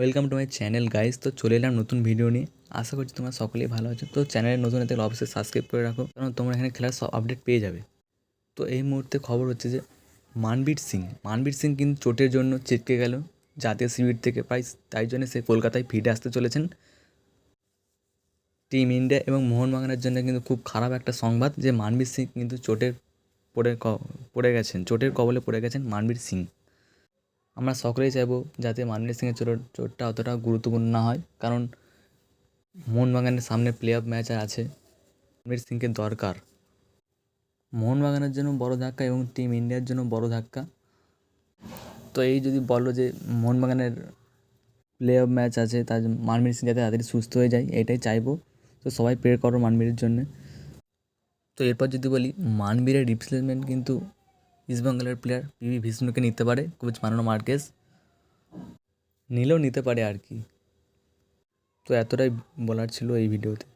Welcome to my channel guys তো চলে এলাম নতুন ভিডিও নিয়ে। আশা করছি তোমরা সকলেই ভালো আছো। তো চ্যানেলে নতুন এতে অবশ্যই সাবস্ক্রাইব করে রাখো। কারণ তোমরা এখানে খেলার সব আপডেট পেয়ে যাবে। তো এই মুহূর্তে খবর হচ্ছে যে, মানবীর সিং। মানবীর সিং কিন্তু চোটের জন্য ছিটকে গেল জাতীয় শিবির থেকে। প্রায় তাই জন্য সে কলকাতায় ফিরে আসতে চলেছেন। টিম ইন্ডিয়া এবং মোহন মোহনবাগানের জন্য কিন্তু খুব খারাপ একটা সংবাদ যে, মানবীর সিং কিন্তু চোটের পড়ে পড়ে গেছেন। চোটের কবলে পড়ে গেছেন মানবীর সিং। আমরা সকলেই চাইব যাতে মানবীর সিংয়ের চোট, চোটটা অতটা গুরুত্বপূর্ণ না হয়। কারণ মোহনবাগানের সামনে প্লে অফ ম্যাচ আছে মানবীর সিংকে দরকার। মোহনবাগানের জন্য বড় ধাক্কা এবং টিম ইন্ডিয়ার জন্য বড় ধাক্কা। তো এই যদি বলো যে মোহনবাগানের প্লে অফ ম্যাচ আছে তার মানবীর সিং যাতে তাড়াতাড়ি সুস্থ হয়ে যায়, এটাই চাইব। তো সবাই প্রে করো মানবীরের জন্যে। তো এরপর যদি বলি, মানবীরের রিপ্লেসমেন্ট কিন্তু ইস্টবেঙ্গলের প্লেয়ার পিভি ভিষ্ণুকে নিতে পারে, কোচ মানানো মার্কেস। নিলেও নিতে পারে আর কি। তো এতটাই বলার ছিল এই ভিডিওতে।